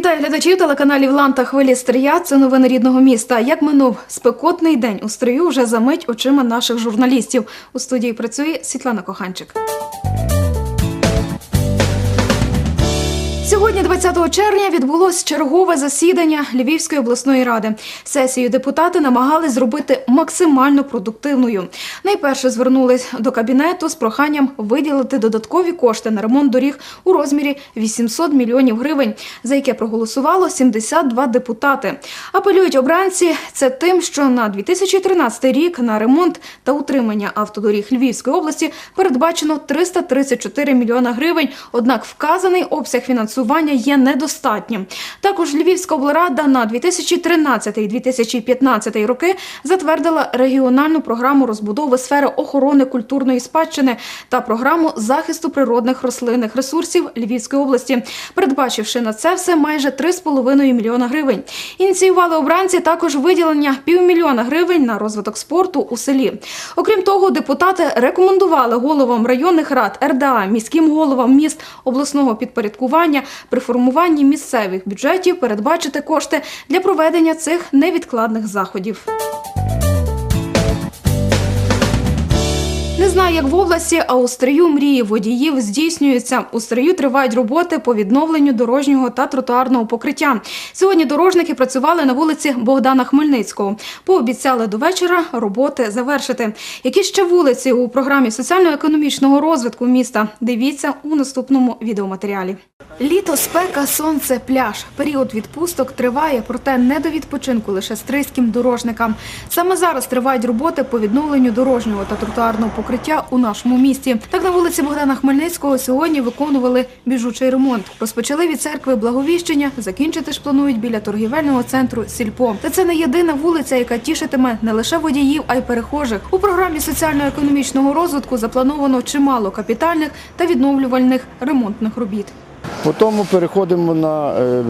Вітаю глядачів телеканалів Лан та Хвилі Стрия. Це новини рідного міста. Як минув спекотний день у стрию вже за мить очима наших журналістів. У студії працює Світлана Коханчик. Сьогодні, 20 червня, відбулось чергове засідання Львівської обласної ради. Сесію депутати намагались зробити максимально продуктивною. Найперше звернулись до кабінету з проханням виділити додаткові кошти на ремонт доріг у розмірі 800 мільйонів гривень, за яке проголосувало 72 депутати. Апелюють обранці це тим, що на 2013 рік на ремонт та утримання автодоріг Львівської області передбачено 334 мільйона гривень. Однак вказаний обсяг фінансування є недостатнім. Також Львівська облрада на 2013-2015 роки затвердила регіональну програму розбудови сфери охорони культурної спадщини та програму захисту природних рослинних ресурсів Львівської області, передбачивши на це все майже 3,5 мільйона гривень. Ініціювали обранці також виділення півмільйона гривень на розвиток спорту у селі. Окрім того, депутати рекомендували головам районних рад РДА, міським головам міст обласного підпорядкування при формуванні місцевих бюджетів передбачити кошти для проведення цих невідкладних заходів. Знаю, як в області, а у стрию мрії водіїв здійснюються. У стрию тривають роботи по відновленню дорожнього та тротуарного покриття. Сьогодні дорожники працювали на вулиці Богдана Хмельницького. Пообіцяли до вечора роботи завершити. Які ще вулиці у програмі соціально-економічного розвитку міста? Дивіться у наступному відеоматеріалі. Літо, спека, сонце, пляж. Період відпусток триває, проте не до відпочинку лише стрийським дорожникам. Саме зараз тривають роботи по відновленню дорожнього та тротуарного покриття у нашому місті. Так на вулиці Богдана Хмельницького сьогодні виконували біжучий ремонт. Розпочали від церкви Благовіщення, закінчити ж планують біля торгівельного центру Сільпо. Та це не єдина вулиця, яка тішитиме не лише водіїв, а й перехожих. У програмі соціально-економічного розвитку заплановано чимало капітальних та відновлювальних ремонтних робіт. Потім переходимо на е,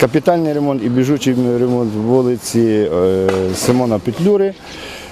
капітальний ремонт і біжучий ремонт вулиці е, Симона Петлюри.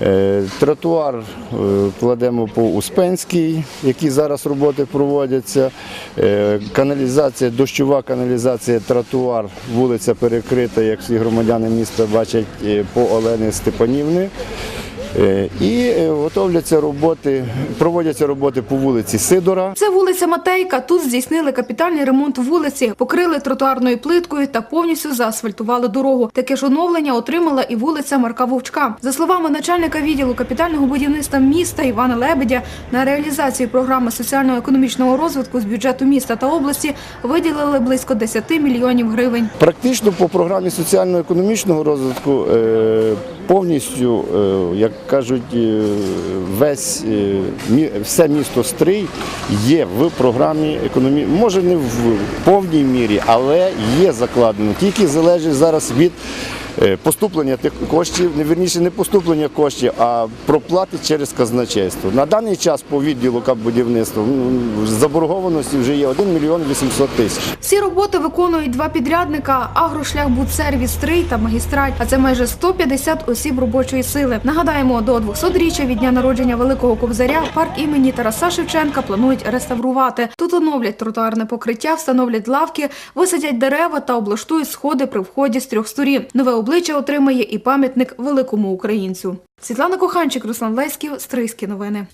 Е, Тротуар е, кладемо по Успенській, які зараз роботи проводяться. Е, Каналізація, дощова каналізація, тротуар, вулиця перекрита, як всі громадяни міста бачать, по Олени Степанівни. Е, І е, готовляться роботи, проводяться роботи по вулиці Сидора. Це вулиця Матейка. Тут здійснили капітальний ремонт вулиці, покрили тротуарною плиткою та повністю заасфальтували дорогу. Таке ж оновлення отримала і вулиця Марка Вовчка. За словами начальника відділу капітального будівництва міста Івана Лебедя, на реалізацію програми соціально-економічного розвитку з бюджету міста та області виділили близько 10 мільйонів гривень. Практично по програмі соціально-економічного розвитку е, повністю, е, як кажуть, е, весь е, все місто Стрий є в програмі економії. Може не в повній мірі, але є закладено. Тільки залежить зараз від поступлення тих коштів, не не поступлення коштів, а проплати через казначейство. На даний час по відділу капбудівництва заборгованості вже є 1 мільйон 800 тисяч. Всі роботи виконують два підрядника: Агрошлях Будсервіс 3 та Магістраль. А це майже 150 осіб робочої сили. Нагадаємо, до 200-річчя від дня народження Великого Кобзаря парк імені Тараса Шевченка планують реставрувати. Тут оновлять тротуарне покриття, встановлять лавки, висадять дерева та облаштують сходи при вході з трьох сторін. Нове обличчя отримає і пам'ятник великому українцю. Світлана Коханчик, Руслан Леськів, Стрийські новини.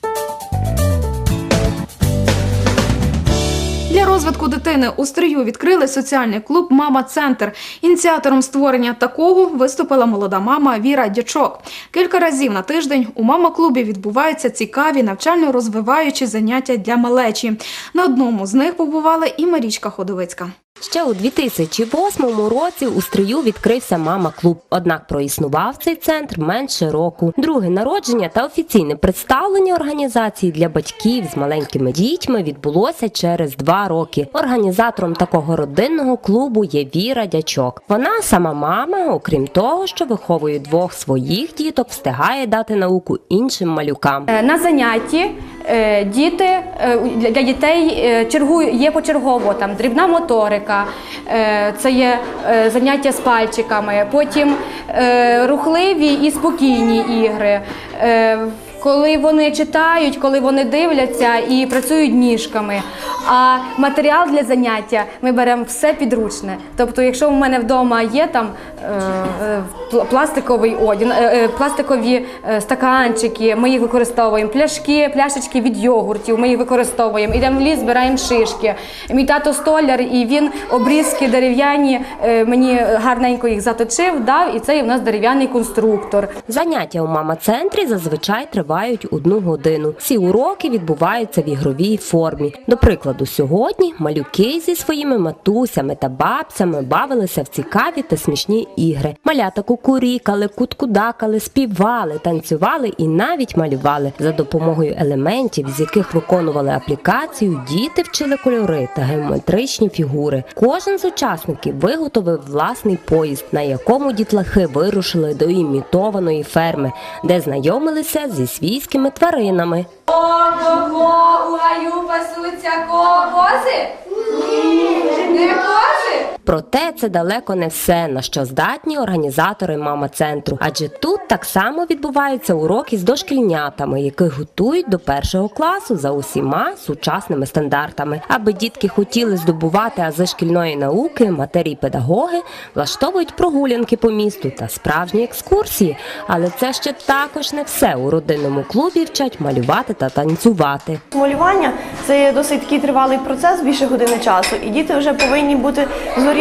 Для розвитку дитини у Стрию відкрили соціальний клуб Мама Центр. Ініціатором створення такого виступила молода мама Віра Дячок. Кілька разів на тиждень у мама клубі відбуваються цікаві навчально-розвиваючі заняття для малечі. На одному з них побувала і Марічка Ходовицька. Ще у 2008 році у Стрию відкрився мама клуб. Однак проіснував цей центр менше року. Друге народження та офіційне представлення організації для батьків з маленькими дітьми відбулося через два роки. Організатором такого родинного клубу є Віра Дячок. Вона сама мама, окрім того, що виховує двох своїх діток, встигає дати науку іншим малюкам. Е, На занятті е, діти е, для дітей чергую є почергово там дрібна моторика, е, це є е, заняття з пальчиками, потім е, рухливі і спокійні ігри. коли вони читають, коли вони дивляться і працюють ніжками. А матеріал для заняття ми беремо все підручне. Тобто, якщо в мене вдома є там пластиковий одяг, е, е, пластикові е, стаканчики, ми їх використовуємо, пляшки, пляшечки від йогуртів, ми їх використовуємо. Ідемо в ліс, збираємо шишки. Мій тато столяр, і він обрізки дерев'яні е, мені гарненько їх заточив, дав, і це у нас дерев'яний конструктор. Заняття у мама-центрі зазвичай тривають одну годину. Всі уроки відбуваються в ігровій формі. До прикладу, сьогодні малюки зі своїми матусями та бабцями бавилися в цікаві та смішні ігри. Малята кукурікали, куткудакали, співали, танцювали і навіть малювали. За допомогою елементів, з яких виконували аплікацію, діти вчили кольори та геометричні фігури. Кожен з учасників виготовив власний поїзд, на якому дітлахи вирушили до імітованої ферми, де знайомилися зі свійськими тваринами. Ого, у гаю пасуться кози? Ні. Не кози? Проте це далеко не все, на що здатні організатори мама центру. Адже тут так само відбуваються уроки з дошкільнятами, яких готують до першого класу за усіма сучасними стандартами. Аби дітки хотіли здобувати ази шкільної науки, матері й педагоги влаштовують прогулянки по місту та справжні екскурсії. Але це ще також не все. У родинному клубі вчать малювати та танцювати. Малювання це досить такий тривалий процес, більше години часу, і діти вже повинні бути зорієнтовані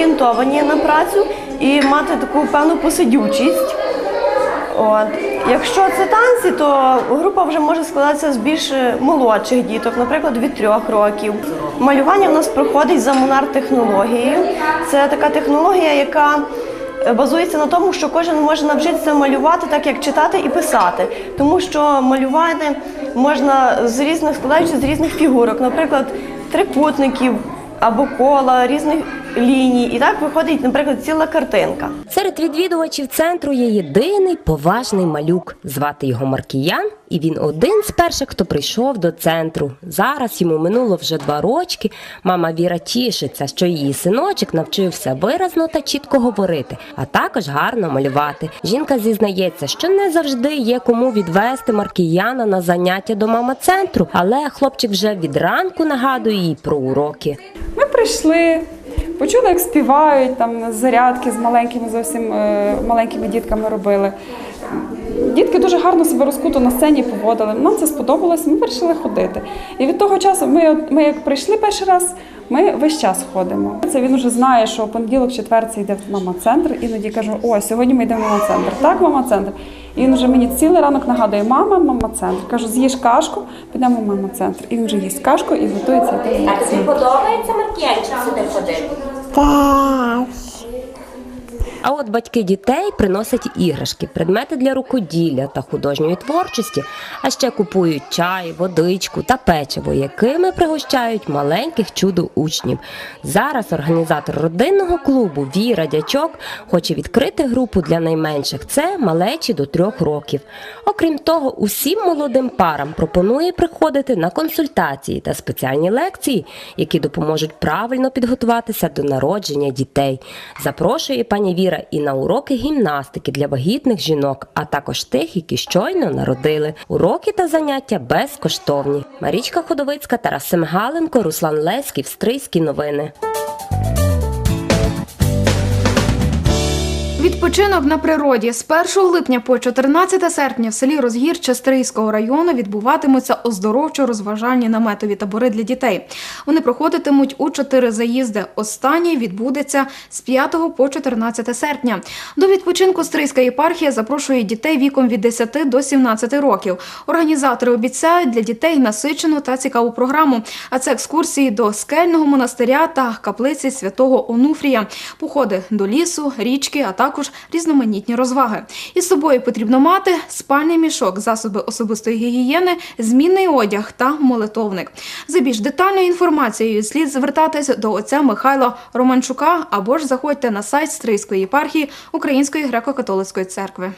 на працю і мати таку певну посидючість. От. Якщо це танці, то група вже може складатися з більш е, молодших діток, наприклад, від трьох років. Малювання в нас проходить за монар-технологією. Це така технологія, яка е, базується на тому, що кожен може навчитися малювати так, як читати і писати. Тому що малювати можна з різних складаючи з різних фігурок, наприклад, трикутників або кола, різних ліній. І так виходить, наприклад, ціла картинка. Серед відвідувачів центру є єдиний поважний малюк. Звати його Маркіян, і він один з перших, хто прийшов до центру. Зараз йому минуло вже два рочки. Мама Віра тішиться, що її синочок навчився виразно та чітко говорити, а також гарно малювати. Жінка зізнається, що не завжди є кому відвести Маркіяна на заняття до мама центру, але хлопчик вже від ранку нагадує їй про уроки. Ми прийшли, почули, як співають, там зарядки з маленькими зовсім е, маленькими дітками робили. Дітки дуже гарно себе розкуто на сцені поводили. Нам це сподобалось, ми вирішили ходити. І від того часу ми, ми як прийшли перший раз, ми весь час ходимо. Це він вже знає, що понеділок, четвер це йде в мама-центр. Іноді кажу, о, сьогодні ми йдемо в мама-центр. Так, мама-центр. І він вже мені цілий ранок нагадує, мама, мама-центр. Кажу, з'їж кашку, підемо в мама-центр. І він вже їсть кашку і готується в мама-центр. подобається Маркіянчик сюди ходити? А от батьки дітей приносять іграшки, предмети для рукоділля та художньої творчості, а ще купують чай, водичку та печиво, якими пригощають маленьких чудо учнів. Зараз організатор родинного клубу Віра Дячок хоче відкрити групу для найменших. Це малечі до трьох років. Окрім того, усім молодим парам пропонує приходити на консультації та спеціальні лекції, які допоможуть правильно підготуватися до народження дітей. Запрошує пані Віра і на уроки гімнастики для вагітних жінок, а також тих, які щойно народили. Уроки та заняття безкоштовні. Марічка Ходовицька, Тарас Семгаленко, Руслан Леськів, Стрийські новини. Відпочинок на природі з 1 липня по 14 серпня в селі Розгірча Стрийського району відбуватимуться оздоровчо-розважальні наметові табори для дітей. Вони проходитимуть у чотири заїзди. Останній відбудеться з 5 по 14 серпня. До відпочинку Стрийська єпархія запрошує дітей віком від 10 до 17 років. Організатори обіцяють для дітей насичену та цікаву програму. А це екскурсії до скельного монастиря та каплиці святого Онуфрія, походи до лісу, річки, а також різноманітні розваги. Із собою потрібно мати спальний мішок, засоби особистої гігієни, змінний одяг та молитовник. За більш детальною інформацією слід звертатись до отця Михайла Романчука або ж заходьте на сайт Стрийської єпархії Української греко-католицької церкви.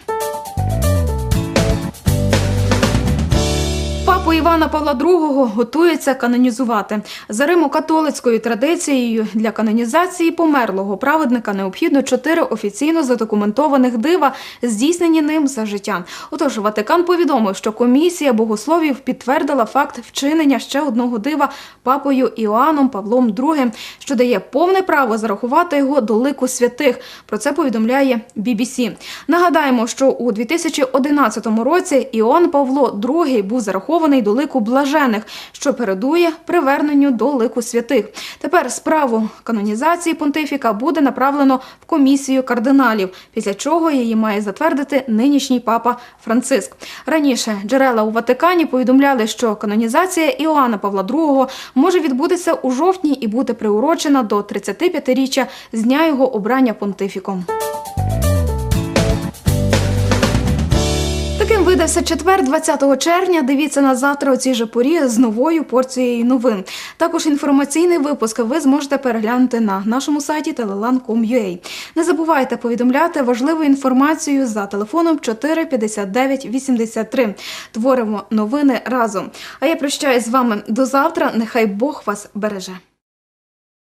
Івана Павла II готується канонізувати. За римо-католицькою традицією для канонізації померлого праведника необхідно чотири офіційно задокументованих дива, здійснені ним за життя. Отож, Ватикан повідомив, що комісія богословів підтвердила факт вчинення ще одного дива папою Іоанном Павлом II, що дає повне право зарахувати його до лику святих. Про це повідомляє BBC. Нагадаємо, що у 2011 році Іоанн Павло II був зарахований до лику блажених, що передує приверненню до лику святих. Тепер справу канонізації понтифіка буде направлено в комісію кардиналів, після чого її має затвердити нинішній папа Франциск. Раніше джерела у Ватикані повідомляли, що канонізація Іоанна Павла II може відбутися у жовтні і бути приурочена до 35-річчя з дня його обрання понтифіком. Таким четвер, 20 червня. Дивіться нас завтра у цій же порі з новою порцією новин. Також інформаційний випуск ви зможете переглянути на нашому сайті telelan.com.ua. Не забувайте повідомляти важливу інформацію за телефоном 459 83. Творимо новини разом. А я прощаюсь з вами до завтра. Нехай Бог вас береже.